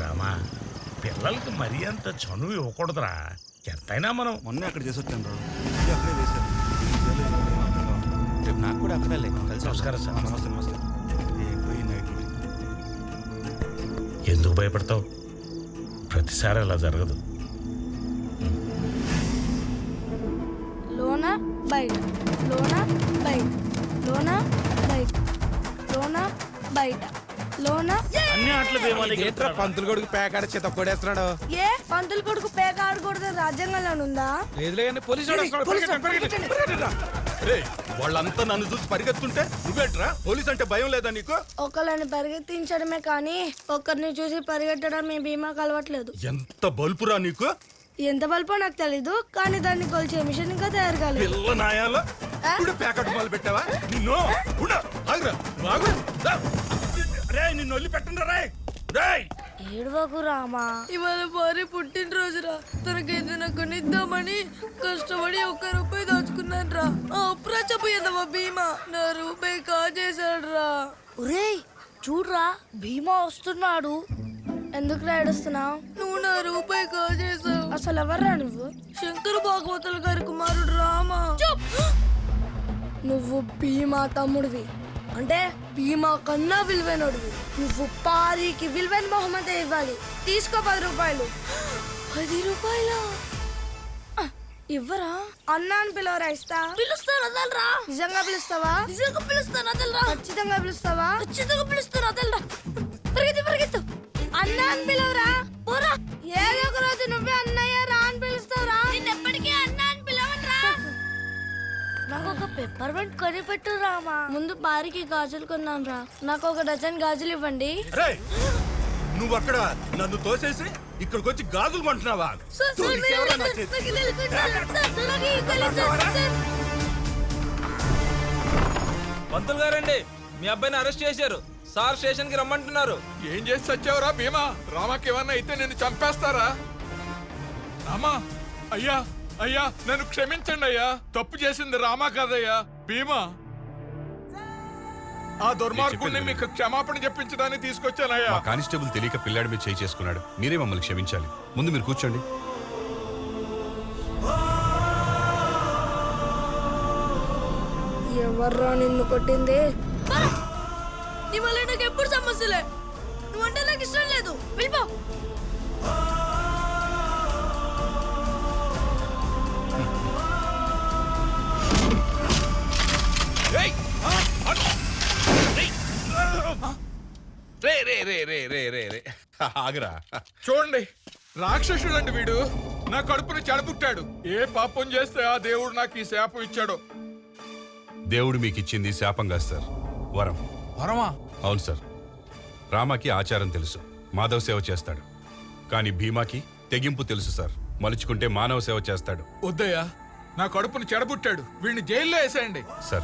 రామా పిల్లలకి మరీ అంత చనువు ఇవ్వకూడదురా. ఎంతైనా మనం మొన్న అక్కడ చేసి వచ్చాను ఇది అక్కడే. రేపు నాకు కూడా అక్కడే లే. కలిసి నమస్కారం సార్. నమస్తే నమస్తే. ఎందుకు భయపడతావు? ప్రతిసారి అలా జరగదు. లోన బయట. లోన బయట. లోన బయట. లోన బయట. లోన అన్ని ఆటలు ఏంట్రా పంతులు కొడుకు పేకాడ చేత కొడేస్తున్నాడు ఏ పంతులు కొడుకు పేక ఆడకూడదు రాజ్యాంగంలో ఉందా? లేదులే కానీ పోలీసు వాడు వస్తున్నాడు. పరిగెత్తండి, పరిగెత్తండి, పరిగెత్తండి. రే వాళ్ళంతా నన్ను చూసి పరిగెత్తుంటే నువ్వేట్రా? పోలీస్ అంటే భయం లేదా నీకు? ఒకళ్ళని పరిగెత్తించడమే కానీ ఒకరిని చూసి పరిగెట్టడం మీ బీమాకు అలవట్లేదు. ఎంత బల్పురా నీకు? ఎంత బల్పో నాకు తెలీదు కానీ దాన్ని కొలిచే మిషన్ ఇంకా తయారు కాలేదు. పిల్ల నాయాల? ఇప్పుడు ప్యాకెట్ మొదలు పెట్టావా నిన్ను. ఉండు, ఆగురా, నువ్వు ఆగు. రా. రేయ్ నిన్ను వదిలి పెట్టండి రే. రేయ్. ఏడవకు రామా? ఇవాళ భార్య పుట్టినరోజురా. తనకి ఏదైనా కొనిద్దామని కష్టపడి ఒక్క రూపాయి దాచుకున్నాను రా అప్పుడా చెప్పేదమ్మా భీమా? నా రూపాయి కాజేశాడు రా ఒరేయ్ చూడ్రా భీమా వస్తున్నాడు. ఎందుకు ఏడుస్తున్నావు? నువ్వు నా రూపాయి కాజేశావు. అసలు ఎవర్రా నువ్వు? శంకర భాగవతుల గారి కుమారుడు రామా. నువ్వు భీమా తమ్ముడివి. అంటే భీమా కన్నా విలువైనడివి నువ్వు పారికి విలువైన బహుమతి ఇవ్వాలి. తీసుకో పది రూపాయలు. పది రూపాయల? ఇవ్వరా? అన్నా అని పిలవరా ఇస్తా? పిలుస్తాను వదలరా. నిజంగా పిలుస్తావా? నిజంగా పిలుస్తాను వదలరా. ఖచ్చితంగా పిలుస్తావా? ఖచ్చితంగా పిలుస్తాను వదలరా. పరిగెత్తు పరిగెత్తు. అన్నా అని పిలవరా? పోరా. ఏదో పెప్పర్మెంట్ కొని పెట్టు రామా. ముందు బారికి గాజులు కొన్నాం రా. నాకు ఒక డజన్ గాజులు ఇవ్వండి. నువ్వు అక్కడ నన్ను తోసేసి ఇక్కడికి వచ్చి గాజులు కొంటున్నావా? తోలిసేవరా నా చేతి? పంతులు గారండి మీ అబ్బాయిని అరెస్ట్ చేశారు. సార్ స్టేషన్కి రమ్మంటున్నారు. ఏం చేసి చచ్చావురా భీమా? రామాకి ఏమన్నా అయితే నిన్ను చంపేస్తారా? రామా అయ్యా. అయ్యా నన్ను క్షమించండి అయ్యా. తప్పు చేసింది రామా కాదయ్యా. భీమా. ఆ దుర్మార్గుణ్ణి మీకు క్షమాపణ చెప్పించడానికి తీసుకొచ్చానయ్యా మా కానిస్టేబుల్ తెలియక పిల్లాడి మీద చేయి చేసుకున్నాడు. మీరే మమ్మల్ని క్షమించాలి. ముందు మీరు కూర్చోండి. ఎవర్రా నిన్ను కొట్టింది? నీ వల్ల నాకు ఎప్పుడు సమస్యలే నువ్వంటే నాకు ఇష్టం లేదు. వెళ్ళిపో. రే రే రే రే రే. ఆగరా. చూడండి. రాక్షసుడండి వీడు. నా కడుపుని చెడబుట్టాడు ఏ పాపం చేస్తే ఆ దేవుడు నాకు ఈ శాపం ఇచ్చాడో? దేవుడు మీకు ఇచ్చింది శాపం కాదు సార్. వరం. వరమా? అవును సార్. రామాకి ఆచారం తెలుసు. మాధవ సేవ చేస్తాడు. కానీ భీమాకి తెగింపు తెలుసు సార్. మలుచుకుంటే మానవ సేవ చేస్తాడు. వద్దయ్యా. నా కడుపుని చెడబుట్టాడు వీడిని జైల్లో వేసేయండి. సార్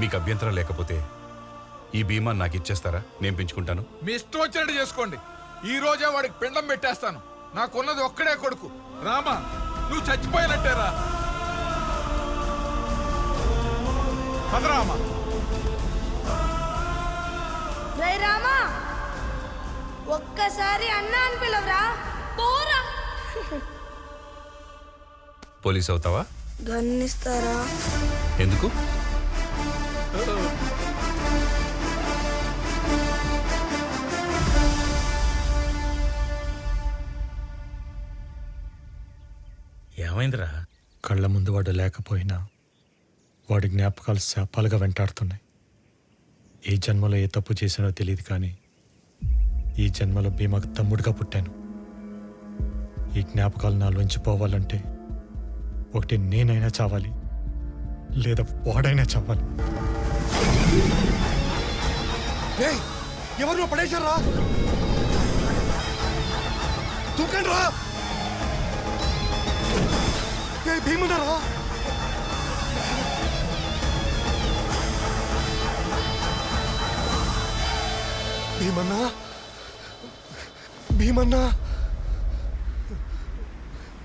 మీకు అభ్యంతరం లేకపోతే ఈ భీమా నాకు ఇచ్చేస్తారా? నేను పెంచుకుంటాను. మీ ఇష్టం వచ్చినట్టు చేసుకోండి. ఈ రోజే వాడికి పిండం పెట్టేస్తాను. నాకున్నది ఒక్కడే కొడుకు. రామా నువ్వు చచ్చిపోయినట్టేరా. పదరామా రే రామా ఒక్కసారి అన్నా అని పిలవరా? పోరా. పోలీస్ అవుతావా? గన్నిస్తారా? ఎందుకు? ఏమైందిరా కళ్ళ ముందు వాడు లేకపోయినా వాడి జ్ఞాపకాలు శాపాలుగా వెంటాడుతున్నాయి. ఏ జన్మలో ఏ తప్పు చేశానో తెలియదు కానీ ఈ జన్మలో భీమాకు తమ్ముడిగా పుట్టాను. ఈ జ్ఞాపకాలు నాలోంచి పోవాలంటే ఒకటి నేనైనా చావాలి లేదా వాడైనా చావాలి. ఎవరు పడేశారా రా ఏ భీమున్నారా భీమన్నా? భీమన్నా?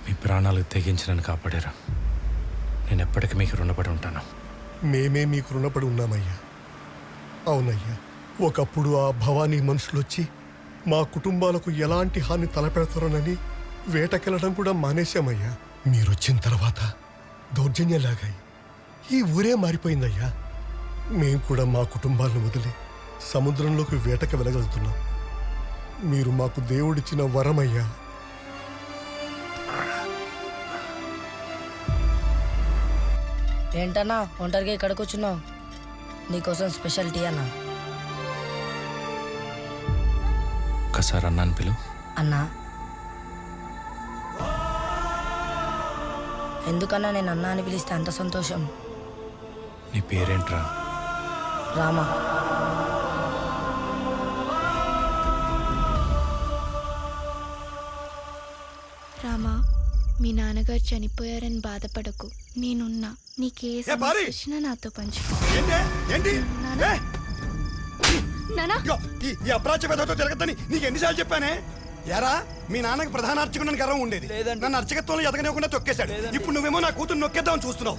మీ ప్రాణాలకు తెగించి కాపాడారు. నేను ఎప్పటికీ మీకు రుణపడి ఉంటాను. మేమే మీకు రుణపడి ఉన్నామయ్యా. అవునయ్యా ఒకప్పుడు ఆ భవానీ మనుషులు వచ్చి మా కుటుంబాలకు ఎలాంటి హాని తలపెడతారోనని వేటకెళ్ళడం కూడా మానేశామయ్యా. మీరొచ్చిన తర్వాత దౌర్జన్యాలాగాయి. ఈ ఊరే మారిపోయిందయ్యా. మేం కూడా మా కుటుంబాలను వదిలి సముద్రంలోకి వేటకి వెళ్ళగలుగుతున్నాం. మీరు మాకు దేవుడిచ్చిన వరమయ్యా. ఏంటన్నా ఒంటరిగా ఇక్కడ కూర్చున్నావు నీకోసం స్పెషల్ టీ అన్నా. ఒక్కసారి అన్నాను పిలు అన్నా. ఎందుకన్నా నేను అన్నా అని పిలిస్తే అంత సంతోషం? నీ పేరేంట్రా? రామా. రామా మీ నాన్నగారు చనిపోయారని బాధపడకు. నేనున్నా. నీకే! సమస్య వచ్చినా నాతో పంచుకో. ఏంటి? నానా? ఈ అప్రాచ్య పెదతో తిరగద్దని నీకు ఎన్నిసార్లు చెప్పానే? ఎరా మీ నాన్నకి ప్రధాన అర్చకుడు గర్వం ఉండేది. నన్ను అర్చకత్వంలో ఎదగనివ్వకుండా తొక్కేశాడు. ఇప్పుడు నువ్వేమో నా కూతురు నొక్కేద్దామని చూస్తున్నావు.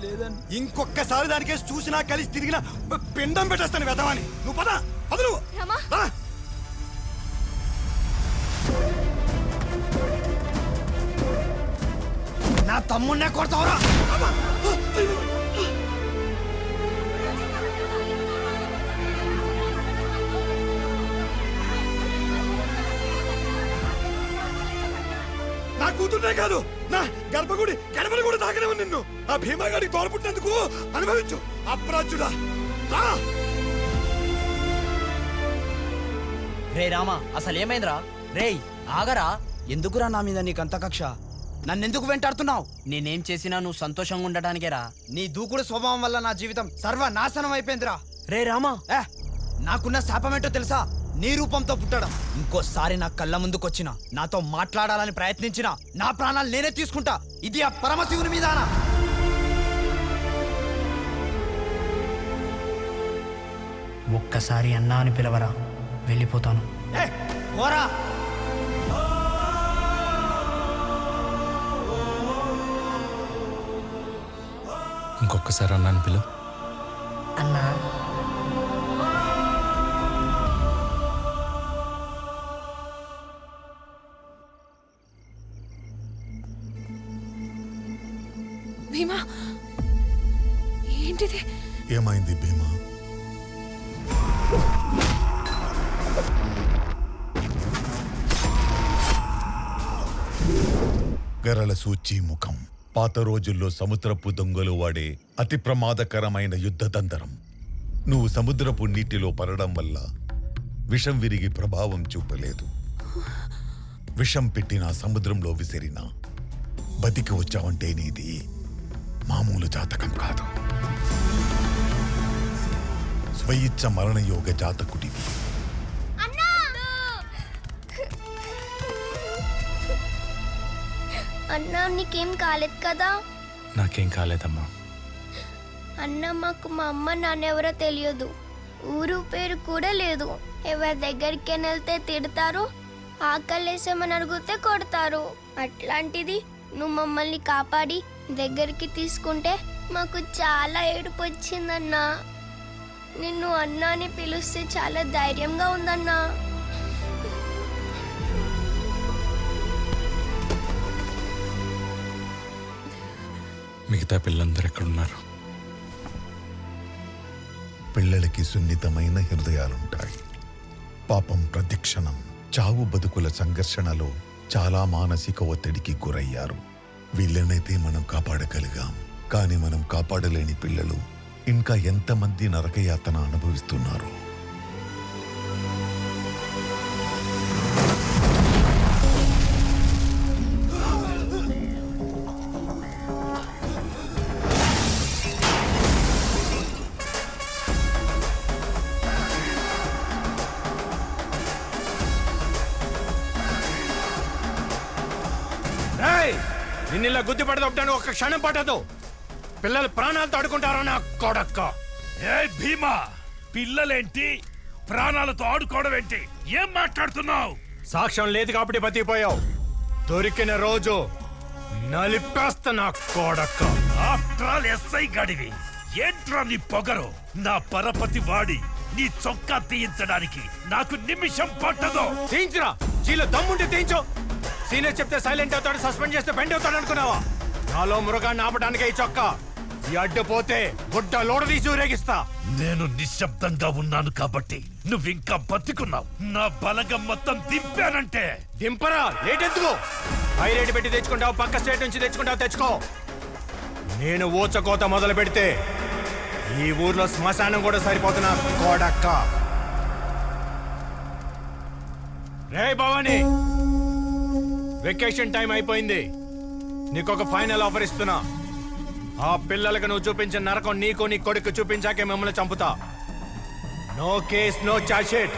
ఇంకొకసారి దానికేసి చూసినా కలిసి తిరిగినా పిండం పెట్టేస్తాను వెదవాని నువ్వు పద పద నువ్వు. నా తమ్మున్నే కొడతావురా. కూతుర్నే కాదు. నా గర్భగుడి గడపలు కూడా తాకనేవు నిన్ను. ఆ భీమాగాడికి తోడపుట్టినందుకు అనుభవించు. అప్రాచుడా రా రే రామా అసలు ఏమైందిరా? రేయ్ ఆగరా? ఎందుకురా నా మీద నీకంత కక్ష? నన్నెందుకు వెంటాడుతున్నావు? నేనేం చేసినా నువ్వు సంతోషంగా ఉండటానికేరా నీ దూకుడు స్వభావం వల్ల నా జీవితం సర్వనాశనం అయిపోయిందిరా. రే రామా! ఏ నాకున్న శాపమేంటో తెలుసా? నీ రూపంతో పుట్టడం. ఇంకోసారి నా కళ్ళ ముందుకొచ్చిన నాతో మాట్లాడాలని ప్రయత్నించిన నా ప్రాణాలు నేనే తీసుకుంటా. ఇది ఆ పరమశివుని మీదానా? ఒక్కసారి అన్నా అని పిలవరా వెళ్ళిపోతాను. ఓరా ఇంకొకసారి అన్నాను పిలు. అన్నా ఏంటిది? ఏమైంది భీమా? గరల సూచి ముఖం. పాత రోజుల్లో సముద్రపు దొంగలు వాడే అతి ప్రమాదకరమైన యుద్ధతంత్రం నువ్వు సముద్రపు నీటిలో పడడం వల్ల విషం విరిగి ప్రభావం చూపలేదు. విషం పెట్టిన సముద్రంలో విసిరినా బతికి వచ్చావంటే నీది మామూలు జాతకం కాదు. స్వయిచ్ఛ మరణయోగ జాతకుడివి. అన్నా! నీకేం కాలేదు కదా? నాకేం కాలేదమ్మా. అన్న మాకు మా అమ్మ నాన్నెవరో తెలియదు. ఊరు పేరు కూడా లేదు. ఎవరి దగ్గరికి వెళ్తే తిడతారు ఆకలేసేమని అడిగితే కొడతారు. అట్లాంటిది నువ్వు మమ్మల్ని కాపాడి దగ్గరికి తీసుకుంటే మాకు చాలా ఏడుపు వచ్చిందన్నా నిన్ను అన్నా అని పిలిస్తే చాలా ధైర్యంగా ఉందన్నా. మిగతా పిల్లలందరూ ఎక్కడున్నారు? పిల్లలకి సున్నితమైన హృదయాలుంటాయి. పాపం ప్రతిక్షణం చావు బతుకుల సంఘర్షణలో చాలా మానసిక ఒత్తిడికి గురయ్యారు. వీళ్ళనైతే మనం కాపాడగలిగాం. కానీ మనం కాపాడలేని పిల్లలు ఇంకా ఎంతమంది నరకయాతన అనుభవిస్తున్నారు? నిన్ను ఇలా గుద్ది పడదొప్పడానికి ఒక క్షణం పట్టదు. పిల్లలు ప్రాణాలతో ఆడుకుంటారో నా కొడక్క? ఏ భీమా పిల్లలేంటి? ప్రాణాలతో ఆడుకోవడం ఏంటి? ఏం మాట్లాడుతున్నావు? సాక్ష్యం లేదు కాబట్టి బతికిపోయావు. దొరికిన రోజు నలిపేస్తా నా కొడక్క. ఆఫ్టర్ ఆల్ ఎస్ఐ గడివి ఏంట్రా నీ పొగరు? నా పరపతి వాడి నీ చొక్కా తీయించడానికి నాకు నిమిషం పట్టదు. తీయించురా. చీలో దమ్ముంటే తీయించు. సీనియర్ చెప్తే సైలెంట్ అవుతాడు సస్పెండ్ చేస్తే బెండ్ అవుతాడు అనుకున్నావా? నాలో మృగాన్ని ఆపడానికి ఈ చొక్కా. ఈ అడ్డు పోతే గుడ్డ లోడ తీసి ఊరేగిస్తా. నేను నిశ్శబ్దంగా ఉన్నాను కాబట్టి నువ్వింకా బతికున్నావు. నా బలగం మొత్తం దింపానంటే. దింపరా లేట్ ఎందుకు హై రేట్ పెట్టి తెచ్చుకుంటావు పక్క స్టేట్ నుంచి తెచ్చుకుంటావు తెచ్చుకో. నేను ఊచకోత మొదలు పెడితే ఈ ఊర్లో శ్మశానం కూడా సరిపోతున్నా కోడక్క. రే భవాని! వెకేషన్ టైం అయిపోయింది. నీకు ఒక ఫైనల్ ఆఫర్ ఇస్తున్నా. ఆ పిల్లలకు నువ్వు చూపించిన నరకం నీకు నీ కొడుకు చూపించాకే మిమ్మల్ని చంపుతా. No case no chargesheet